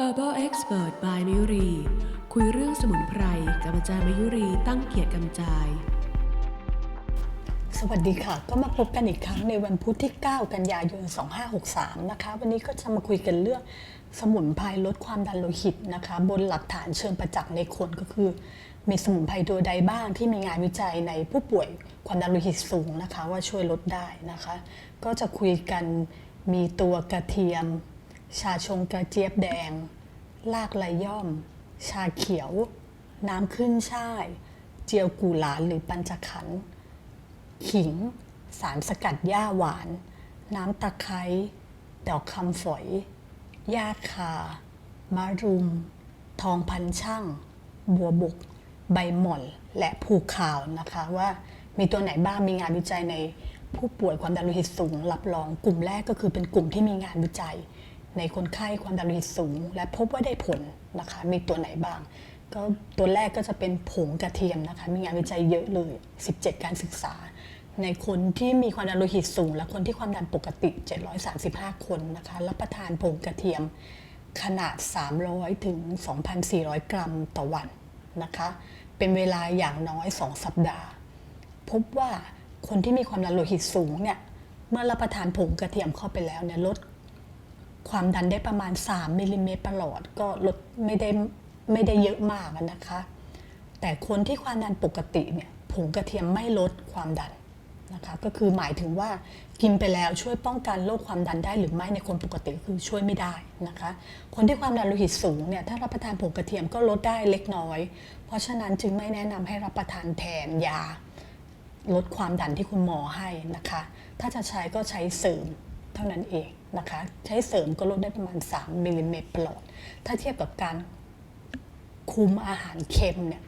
Herbal Expert by มยุรี คุยเรื่องสมุนไพรกับอาจารย์มยุรีตั้งเกียรติกำจาย สวัสดีค่ะ ก็มาพบกันอีกครั้งในวันพุธที่ 9 กันยายน 2563 นะคะ วันนี้ก็จะมาคุยกันเรื่องสมุนไพรลดความดันโลหิตนะคะ บนหลักฐานเชิงประจักษ์ในคนก็คือ มีสมุนไพรตัวใดบ้างที่มีงานวิจัยในผู้ป่วยความดันโลหิตสูงนะคะ ว่าช่วยลดได้นะคะ ก็จะคุยกันมีตัวกระเทียม ชาชงกระเจี๊ยบแดง ลากไลย่อม ชาเขียว น้ำขึ้นช่าย เจียวกูหลานหรือปัญจขันธ์ขิง สารสกัดหญ้าหวาน น้ำตะไคร้ดอกคำฝอยหญ้าคา มะรุม ทองพันช่าง บัวบกใบหม่อน และภูขาวนะคะว่ามีตัวไหนบ้างมีงานวิจัยในผู้ป่วยความดันโลหิตสูง รับรองกลุ่มแรกก็คือเป็นกลุ่มที่มีงานวิจัย ในคนไข้ความดันโลหิตสูง และพบว่าได้ผลนะคะ มีตัวไหนบ้าง ก็ตัวแรกก็จะเป็นผงกระเทียมนะคะ มีงานวิจัยเยอะเลย 17 การศึกษา ในคนที่มีความดันโลหิตสูง และคนที่ความดันปกติ 735 คนนะคะรับประทานผงกระเทียมขนาด 300 ถึง 2,400 กรัมต่อวันนะคะ เป็นเวลาอย่างน้อย 2 สัปดาห์ พบว่าคนที่มีความดันโลหิตสูงเนี่ยเมื่อรับประทานผงกระเทียมเข้าไปแล้วเนี่ยลด ความดันได้ประมาณ 3มิลลิเมตรประหลอดก็ลดไม่ได้ไม่ได้เยอะมากนะคะ แต่คนที่ความดันปกติเนี่ยผงกระเทียมไม่ลดความดันนะคะก็คือหมายถึงว่ากินไปแล้วช่วยป้องกันโรคความดันได้หรือไม่ในคนปกติคือช่วยไม่ได้นะคะ คนที่ความดันโลหิตสูงเนี่ยถ้ารับประทานผงกระเทียมก็ลดได้เล็กน้อย เพราะฉะนั้นจึงไม่แนะนำให้รับประทานแทนยาลดความดันที่คุณหมอให้นะคะ ถ้าจะใช้ก็ใช้เสริม เท่านั้นเองนะคะ ใช้เสริมก็ลดได้ประมาณ 3มิลลิเมตรปลอด ถ้าเทียบกับการคุมอาหารเค็มเนี่ย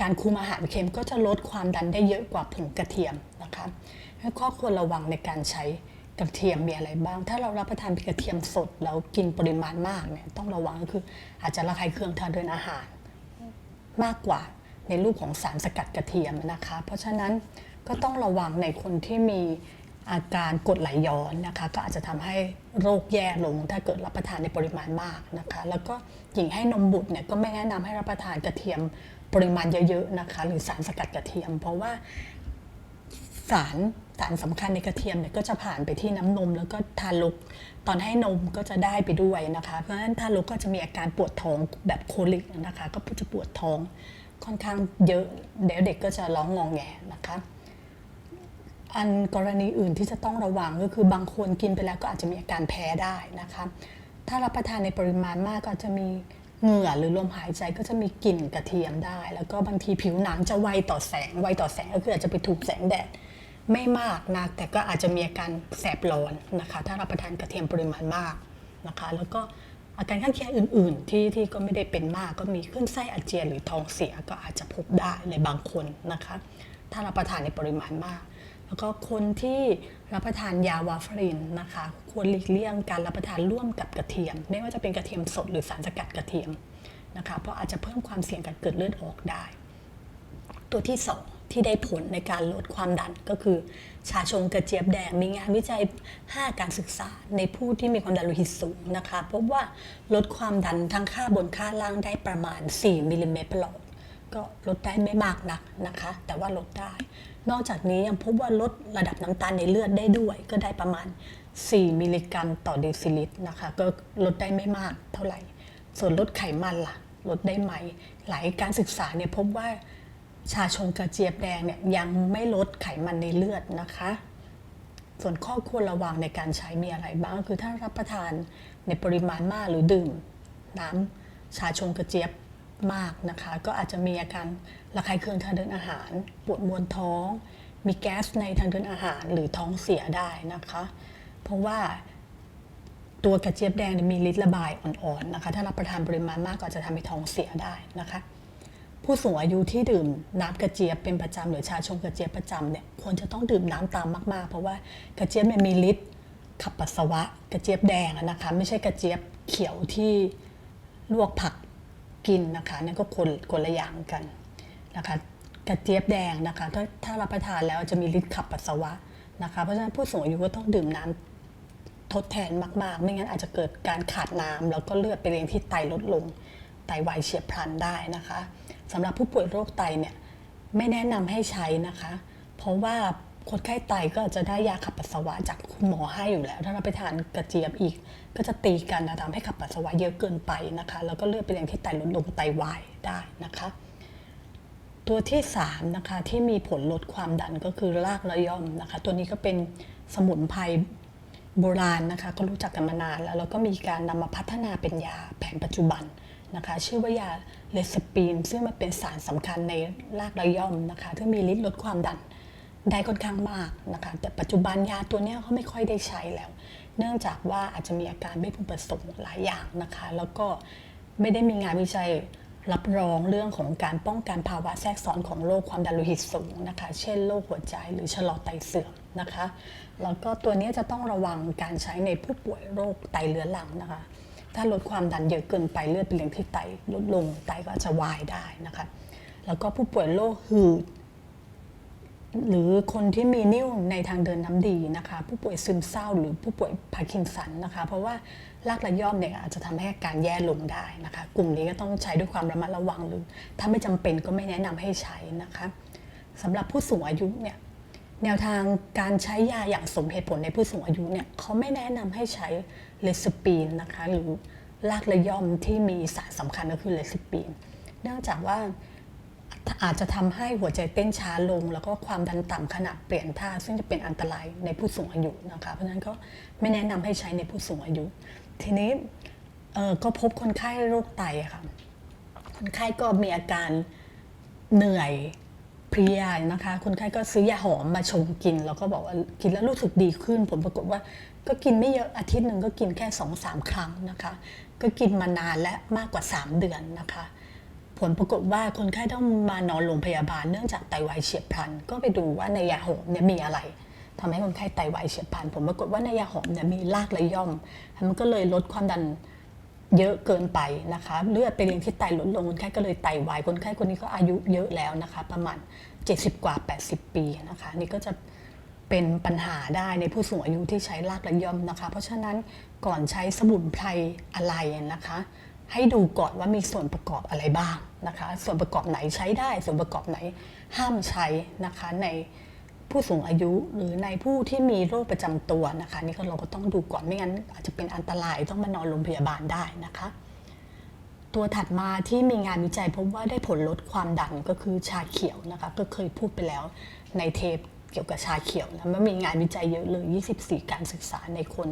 การคุมอาหารเค็มก็จะลดความดันได้เยอะกว่าผงกระเทียมนะคะให้ข้อควรระวังในการใช้กระเทียมมีอะไรบ้าง ถ้าเรารับประทานกระเทียมสดแล้วกินปริมาณมากเนี่ยต้องระวังก็คืออาจจะระคายเคืองทางเดินอาหาร มากกว่าในรูปของสารสกัดกระเทียมนะคะ เพราะฉะนั้นก็ต้องระวังในคนที่มี อาการกรดไหลย้อนนะคะก็อาจจะทำให้โรคแย่ลงถ้าเกิดรับประทานในปริมาณมากนะคะแล้วก็หญิงให้นมบุตรเนี่ยก็ไม่แนะนำให้รับประทานกระเทียมปริมาณเยอะๆนะคะหรือสารสกัดกระเทียม เพราะว่าสารสารสำคัญในกระเทียมเนี่ยก็จะผ่านไปที่น้ำนม แล้วก็ทารกตอนให้นมก็จะได้ไปด้วยนะคะ เพราะฉะนั้นทารกก็จะมีอาการปวดท้องแบบโคลิกนะคะ ก็จะปวดท้องค่อนข้างเยอะเดี๋ยวเด็กก็จะร้องงองแงนะคะ อันกรณีอื่นที่จะต้องระวังก็คือบางคนกินไปแล้วก็อาจจะมีอาการแพ้ได้นะคะ ถ้ารับประทานในปริมาณมากก็จะมีเหงื่อหรือลมหายใจก็จะมีกลิ่นกระเทียมได้ แล้วก็บางทีผิวหนังจะไวต่อแสง ไวต่อแสงก็คืออาจจะไปถูกแสงแดดไม่มากนะแต่ก็อาจจะมีอาการแสบร้อนนะคะ ถ้ารับประทานกระเทียมปริมาณมากนะคะ แล้วก็อาการข้างเคียงอื่น ๆ ที่ที่ก็ไม่ได้เป็นมากก็มีขึ้นไส้อาเจียนหรือท้องเสียก็อาจจะพบได้ในบางคนนะคะ ถ้ารับประทานในปริมาณมาก แล้วก็คนที่รับประทานยาวาฟรินนะคะ ควรหลีกเลี่ยงการรับประทานร่วมกับกระเทียม ไม่ว่าจะเป็นกระเทียมสดหรือสารสกัดกระเทียมนะคะ เพราะอาจจะเพิ่มความเสี่ยงการเกิดเลือดออกได้ ตัวที่ 2 ที่ได้ผลในการลดความดันก็คือ ชาชงกระเจี๊ยบแดงมีงานวิจัย 5 การศึกษาในผู้ที่มีความดันโลหิตสูงนะคะพบว่าลดความดันทั้งค่าบนค่าล่างได้ประมาณ 4มิลลิเมตรประหลอด ก็ลดได้ไม่มากนักนะคะ แต่ว่าลดได้ นอกจากนี้ยังพบว่าลดระดับน้ำตาลในเลือดได้ด้วย ก็ได้ประมาณ 4 มิลลิกรัมต่อเดซิลิตรนะคะ ก็ลดได้ไม่มากเท่าไหร่ ส่วนลดไขมันล่ะ ลดได้ไหม หลายการศึกษาเนี่ยพบว่าชาชงกระเจี๊ยบแดงเนี่ยยังไม่ลดไขมันในเลือดนะคะ ส่วนข้อควรระวังในการใช้มีอะไรบ้างคือถ้ารับประทานในปริมาณมากหรือดื่มน้ำชาชงกระเจี๊ยบ มากนะคะ ก็อาจจะมีอาการระคายเคืองทางเดินอาหาร ปวดมวนท้อง มีแก๊สในทางเดินอาหารหรือท้องเสียได้นะคะ เพราะว่าตัวกระเจี๊ยบแดงมีฤทธิ์ระบายอ่อนๆนะคะ ถ้ารับประทานปริมาณมากก็อาจะทำให้ท้องเสียได้นะคะ ผู้สูงอายุที่ดื่มน้ำกระเจี๊ยบเป็นประจำหรือชาชงกระเจี๊ยบประจำเนี่ยควรจะต้องดื่มน้ำตามมากๆ เพราะว่ากระเจี๊ยบเนี่ยมีฤทธิ์ขับปัสสาวะ กระเจี๊ยบแดงนะคะ ไม่ใช่กระเจี๊ยบเขียวที่ลวกผัก กินนะคะนั่นก็คนคนละอย่างกันนะคะกระเจี๊ยบแดงนะคะถ้าถ้ารับประทานแล้วจะมีฤทธิ์ขับปัสสาวะนะคะเพราะฉะนั้นผู้สูงอายุก็ต้องดื่มน้ำทดแทนมาก ๆ ไม่งั้นอาจจะเกิดการขาดน้ำแล้วก็เลือดไปเลี้ยงที่ไตลดลง ไตวายเฉียบพลันได้นะคะสำหรับผู้ป่วยโรคไตเนี่ยไม่แนะนำให้ใช้นะคะ เพราะว่า คนไข้ไตก็จะได้ยาขับปัสสาวะจากคุณหมอให้อยู่แล้ว ถ้าเราไปทานกระเจี๊ยบอีก ก็จะตีกันนะทำให้ขับปัสสาวะเยอะเกินไปนะคะ แล้วก็เลือดไปเลี้ยงที่ไตลดลงไตวายได้นะคะ ตัวที่3นะคะที่มีผลลดความดันก็คือรากระย่อมนะคะ ตัวนี้ก็เป็นสมุนไพรโบราณนะคะ ก็รู้จักกันมานานแล้วแล้วก็มีการนำมาพัฒนาเป็นยาแผนปัจจุบันนะคะ ชื่อว่ายาเลสปีนซึ่งมันเป็นสารสำคัญในรากระย่อมนะคะที่มีฤทธิ์ลดความดัน ได้ค่อนข้างมากนะคะแต่ปัจจุบันยาตัวนี้เขาไม่ค่อยได้ใช้แล้ว เนื่องจากว่าอาจจะมีอาการไม่พึงประสงค์หลายอย่างนะคะ แล้วก็ไม่ได้มีงานวิจัยรับรองเรื่องของการป้องกันภาวะแทรกซ้อนของโรคความดันโลหิตสูงนะคะ เช่นโรคหัวใจหรือชะลอไตเสื่อมนะคะ แล้วก็ตัวนี้จะต้องระวังการใช้ในผู้ป่วยโรคไตเรื้อรังนะคะ ถ้าลดความดันเยอะเกินไปเลือดไปเลี้ยงที่ไตลดลงไตก็จจะวายได้นะคะ แล้วก็ผู้ป่วยโรคหืด หรือคนที่มีนิ่วในทางเดินน้ำดีนะคะ ผู้ป่วยซึมเศร้าหรือผู้ป่วยพาร์กินสันนะคะ เพราะว่ารากระย่อมเนี่ยอาจจะทำให้อาการแย่ลงได้นะคะ กลุ่มนี้ก็ต้องใช้ด้วยความระมัดระวังหรือ ถ้าไม่จำเป็นก็ไม่แนะนำให้ใช้นะคะสำหรับผู้สูงอายุเนี่ยแนวทางการใช้ยาอย่างสมเหตุผลในผู้สูงอายุเนี่ยเขาไม่แนะนำให้ใช้เลสปีนนะคะ หรือรากระย่อมที่มีสารสำคัญก็คือเลสปีน เนื่องจากว่า อาจจะทำให้หัวใจเต้นช้าลง แล้วก็ความดันต่ำขณะเปลี่ยนท่า ซึ่งจะเป็นอันตรายในผู้สูงอายุนะคะ เพราะฉะนั้นก็ไม่แนะนำให้ใช้ในผู้สูงอายุ ทีนี้ก็พบคนไข้โรคไตค่ะ คนไข้ก็มีอาการเหนื่อยเพลียนะคะ คนไข้ก็ซื้อยาหอมมาชงกิน แล้วก็บอกว่ากินแล้วรู้สึกดีขึ้น ผลปรากฏว่าก็กินไม่เยอะอาทิตย์หนึ่งก็กินแค่2อสาครั้งนะคะ ก็กินมานานและมากกว่า 3 เดือนนะคะ ผลปรากฏว่าคนไข้ต้องมานอนโรงพยาบาลเนื่องจากไตวายเฉียบพลัน ก็ไปดูว่าในยาหอมเนี่ยมีอะไรทำให้คนไข้ไตวายเฉียบพลันผลปรากฏว่าในยาหอมเนี่ยมีรากระย่อม มันก็เลยลดความดันเยอะเกินไปนะคะ เลือดไปเลี้ยงที่ไตลดลงคนไข้ก็เลยไตวายคนไข้คนนี้ก็อายุเยอะแล้วนะคะ ประมาณ 70 กว่า 80 ปีนะคะ นี่ก็จะเป็นปัญหาได้ในผู้สูงอายุที่ใช้รากระย่อมนะคะ เพราะฉะนั้นก่อนใช้สมุนไพรอะไรนะคะ ให้ดูก่อนว่ามีส่วนประกอบอะไรบ้าง นะคะส่วนประกอบไหนใช้ได้ ส่วนประกอบไหนห้ามใช้นะคะในผู้สูงอายุหรือในผู้ที่มีโรคประจำตัวนะคะนี่ก็เราก็ต้องดูก่อนไม่งั้น อาจจะเป็นอันตรายต้องมานอนโรงพยาบาลได้นะคะ ตัวถัดมาที่มีงานวิจัยพบว่าได้ผลลดความดันก็คือชาเขียวนะคะก็เคยพูดไปแล้วในเทปเกี่ยวกับชาเขียวนะมันมีงานวิจัยเยอะเลย 24 การศึกษาในคน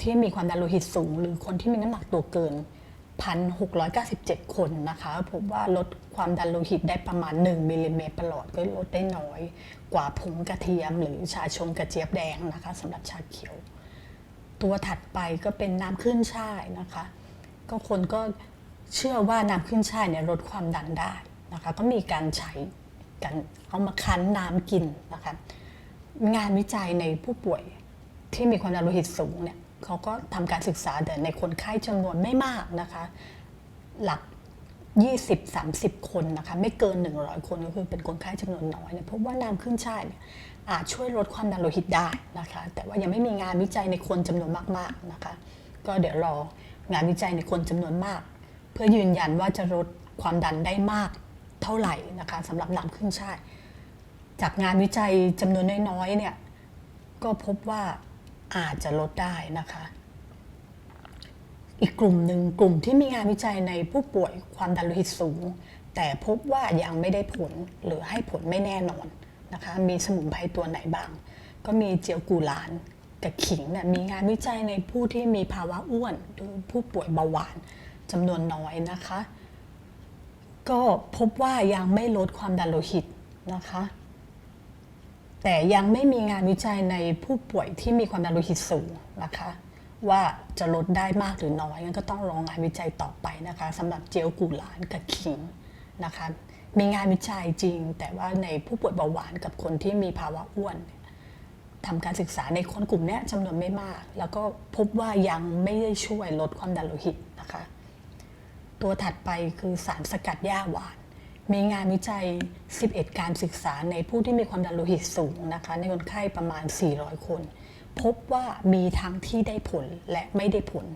ที่มีความดันโลหิตสูง หรือคนที่มีน้ำหนักตัวเกิน 1,697 คนนะคะพบว่าลดความดันโลหิตได้ประมาณ 1มิลลิเมตรประหลอดก็ลดได้น้อยกว่าผงกระเทียม หรือชาชงกระเจี๊ยบแดงนะคะสำหรับชาเขียว ตัวถัดไปก็เป็นน้ำขึ้นช่ายนะคะ ก็คนก็เชื่อว่าน้ำขึ้นช่ายเนี่ยลดความดันได้นะคะก็มีการใช้กันเอามาคั้นน้ำกินนะคะงานวิจัยในผู้ป่วยที่มีความดันโลหิตสูงเนี่ย เขาก็ทำการศึกษาแต่ในคนไข้จำนวนไม่มากนะคะ หลัก 20-30 คนนะคะ ไม่เกิน 100 คนก็คือเป็นคนไข้จำนวนน้อยเนี่ยพบว่าน้ำขึ้นช่ายเนี่ยอาจช่วยลดความดันโลหิตได้นะคะ แต่ว่ายังไม่มีงานวิจัยในคนจำนวนมากๆนะคะ ก็เดี๋ยวรองานวิจัยในคนจำนวนมาก เพื่อยืนยันว่าจะลดความดันได้มากเท่าไหร่นะคะสำหรับน้ำขึ้นช่ายจากงานวิจัยจำนวนน้อยๆเนี่ยก็พบว่า อาจจะลดได้นะคะ อีกกลุ่มหนึ่งกลุ่มที่มีงานวิจัยในผู้ป่วยความดันโลหิตสูง แต่พบว่ายังไม่ได้ผลหรือให้ผลไม่แน่นอนนะคะ มีสมุนไพรตัวไหนบ้าง ก็มีเจียวกูหลานกับขิงเนี่ยมีงานวิจัยในผู้ที่มีภาวะอ้วนหรือผู้ป่วยเบาหวานจำนวนน้อยนะคะ ก็พบว่ายังไม่ลดความดันโลหิตนะคะ แต่ยังไม่มีงานวิจัยในผู้ป่วยที่มีความดันโลหิตสูงนะคะ ว่าจะลดได้มากหรือน้อยงั้นก็ต้องรองงานวิจัยต่อไปนะคะสำหรับเจลกูหลานกับขิงนะคะมีงานวิจัยจริง แต่ว่าในผู้ป่วยเบาหวานกับคนที่มีภาวะอ้วนทำการศึกษาในคนกลุ่มนี้จำนวนไม่มาก แล้วก็พบว่ายังไม่ได้ช่วยลดความดันโลหิตนะคะ ตัวถัดไปคือสารสกัดหญ้าหวาน มีงานวิจัย 11 การศึกษาในผู้ที่มีความดันโลหิตสูงนะคะ ในคนไข้ประมาณ 400 คน พบว่ามีทั้งที่ได้ผลและไม่ได้ผล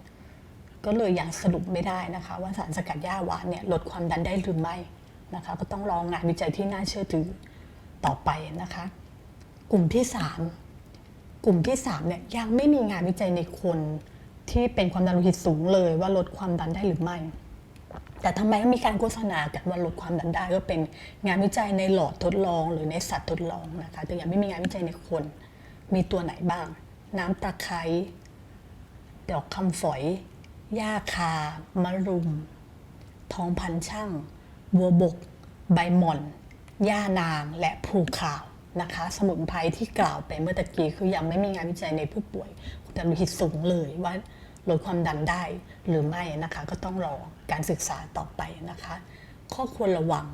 ก็เลยยังสรุปไม่ได้นะคะ ว่าสารสกัดหญ้าหวานเนี่ยลดความดันได้หรือไม่นะคะ ก็ต้องรองงานวิจัยที่น่าเชื่อถือต่อไปนะคะ กลุ่มที่ 3 กลุ่มที่3เนี่ยยังไม่มีงานวิจัยในคนที่เป็นความดันโลหิตสูงเลยว่าลดความดันได้หรือไม่ แต่ทำไมมีการโฆษณากันว่าลดความดันได้ก็เป็นงานวิจัยในหลอดทดลองหรือในสัตว์ทดลองนะคะแต่ยังไม่มีงานวิจัยในคน มีตัวไหนบ้าง น้ำตะไคร้ดอกคำฝอยหญ้าคามะรุม ทองพันช่างบัวบก ใบหม่อนหญ้านางและพลูขาวนะคะ สมุนไพรที่กล่าวไปเมื่อตะกี้คือยังไม่มีงานวิจัยในผู้ป่วยความดันโลหิตสูงเลยว่า ลดความดันได้หรือไม่นะคะก็ต้องรอการศึกษาต่อไปนะคะ ข้อควรระวัง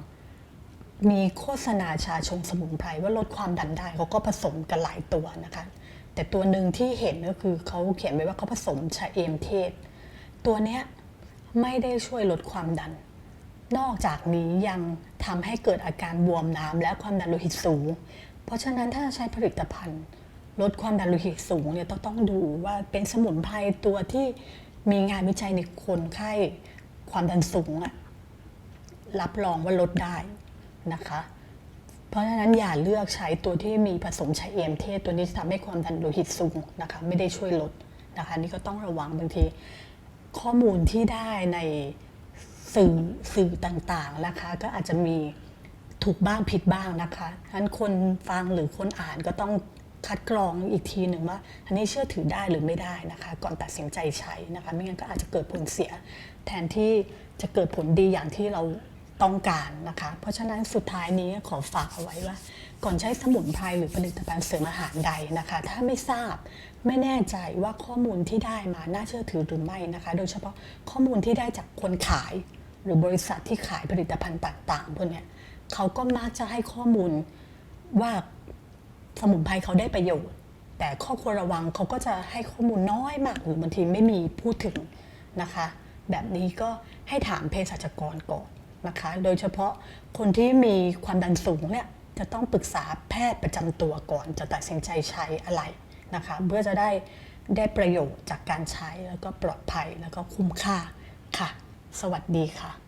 มีโฆษณาชาชงสมุนไพรว่าลดความดันได้เขาก็ผสมกันหลายตัวนะคะ แต่ตัวหนึ่งที่เห็นก็คือเขาเขียนไว้ว่าเขาผสมชาเอมเทศ ตัวเนี้ยไม่ได้ช่วยลดความดัน นอกจากนี้ยังทำให้เกิดอาการบวมน้ำและความดันโลหิตสูง เพราะฉะนั้นถ้าใช้ผลิตภัณฑ์ ลดความดันโลหิตสูงเนี่ยต้องต้องดูว่าเป็นสมุนไพรตัวที่มีงานวิจัยในคนไข้ความดันสูงอะรับรองว่าลดได้นะคะ เพราะฉะนั้นอย่าเลือกใช้ตัวที่มีผสมชาเอมเทศตัวนี้จะทำให้ความดันโลหิตสูงนะคะไม่ได้ช่วยลดนะคะนี่ก็ต้องระวังบางที ข้อมูลที่ได้ในสื่อสื่อต่างๆนะคะ ก็อาจจะมีถูกบ้างผิดบ้างนะคะฉะนั้นคนฟังหรือคนอ่านก็ต้อง คัดกรองอีกทีหนึ่งว่าอันนี้เชื่อถือได้หรือไม่ได้นะคะ ก่อนตัดสินใจใช้นะคะ ไม่งั้นก็อาจจะเกิดผลเสีย แทนที่จะเกิดผลดีอย่างที่เราต้องการนะคะ เพราะฉะนั้นสุดท้ายนี้ขอฝากเอาไว้ว่า ก่อนใช้สมุนไพรหรือผลิตภัณฑ์เสริมอาหารใดนะคะ ถ้าไม่ทราบไม่แน่ใจว่าข้อมูลที่ได้มาน่าเชื่อถือหรือไม่นะคะ โดยเฉพาะข้อมูลที่ได้จากคนขาย หรือบริษัทที่ขายผลิตภัณฑ์ต่างๆพวกนี้เขาก็มักจะให้ข้อมูลว่า สมุนไพรเขาได้ประโยชน์ แต่ข้อควรระวังเขาก็จะให้ข้อมูลน้อยมากหรือบางทีไม่มีพูดถึงนะคะ แบบนี้ก็ให้ถามเภสัชกรก่อนนะคะ โดยเฉพาะคนที่มีความดันสูงเนี่ยจะต้องปรึกษาแพทย์ประจำตัวก่อนจะตัดสินใจใช้อะไรนะคะ เพื่อจะได้ได้ประโยชน์จากการใช้แล้วก็ปลอดภัยแล้วก็คุ้มค่าค่ะ สวัสดีค่ะ